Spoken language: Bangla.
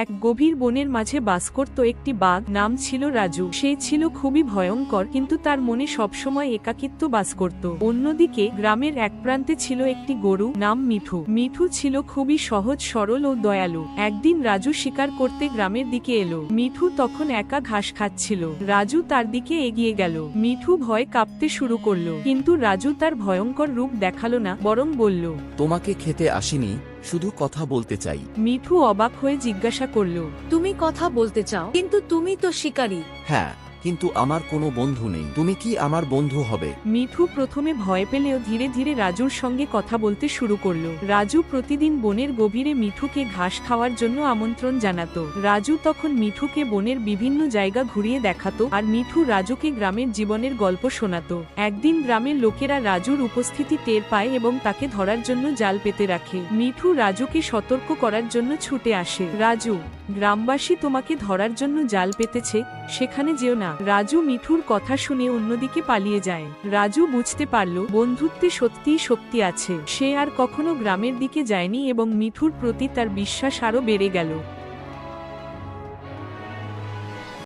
এক গভীর বনের মাঝে বাস করত একটি বাঘ, নাম ছিল রাজু। সে ছিল খুবই ভয়ঙ্কর, কিন্তু তার মনে সবসময় একাকিত্ব বাস করত। অন্যদিকে গ্রামের এক প্রান্তে ছিল একটি গরু, নাম মিঠু। মিঠু ছিল খুবই সহজ, সরল ও দয়ালু। একদিন রাজু শিকার করতে গ্রামের দিকে এলো। মিঠু তখন একা ঘাস খাচ্ছিল। রাজু তার দিকে এগিয়ে গেল। মিঠু ভয় কাঁপতে শুরু করল, কিন্তু রাজু তার ভয়ঙ্কর রূপ দেখাল না, বরং বলল, তোমাকে খেতে আসিনি শুধু কথা বলতে চাই। মিঠু অবাক হয়ে জিজ্ঞাসা করল তুমি কথা বলতে চাও? কিন্তু তুমি তো শিকারী। হ্যাঁ। কিন্তু আমার কোনো বন্ধু নেই। তুমি কি আমার বন্ধু হবে? মিঠু প্রথমে ভয় পেলেও ধীরে ধীরে রাজুর সঙ্গে কথা বলতে শুরু করল। রাজু প্রতিদিন বনের গভীরে মিঠুকে ঘাস খাওয়ার জন্য আমন্ত্রণ জানাত। রাজু তখন মিঠুকে বনের বিভিন্ন জায়গা ঘুরিয়ে দেখাতো আর মিঠু রাজুকে গ্রামের জীবনের গল্প শোনাতো। একদিন গ্রামের লোকেরা রাজুর উপস্থিতি টের পায় এবং তাকে ধরার জন্য জাল পেতে রাখে। মিঠু রাজুকে সতর্ক করার জন্য ছুটে আসে। রাজু গ্রামবাসী তোমাকে ধরার জন্য জাল পেতেছে, সেখানে যেও না। রাজু মিঠুর কথা শুনে অন্যদিকে পালিয়ে যায়। রাজু বুঝতে পারল, বন্ধুত্বে সত্যিই শক্তি আছে। সে আর কখনো গ্রামের দিকে যায়নি এবং মিঠুর প্রতি তার বিশ্বাস আরও বেড়ে গেল।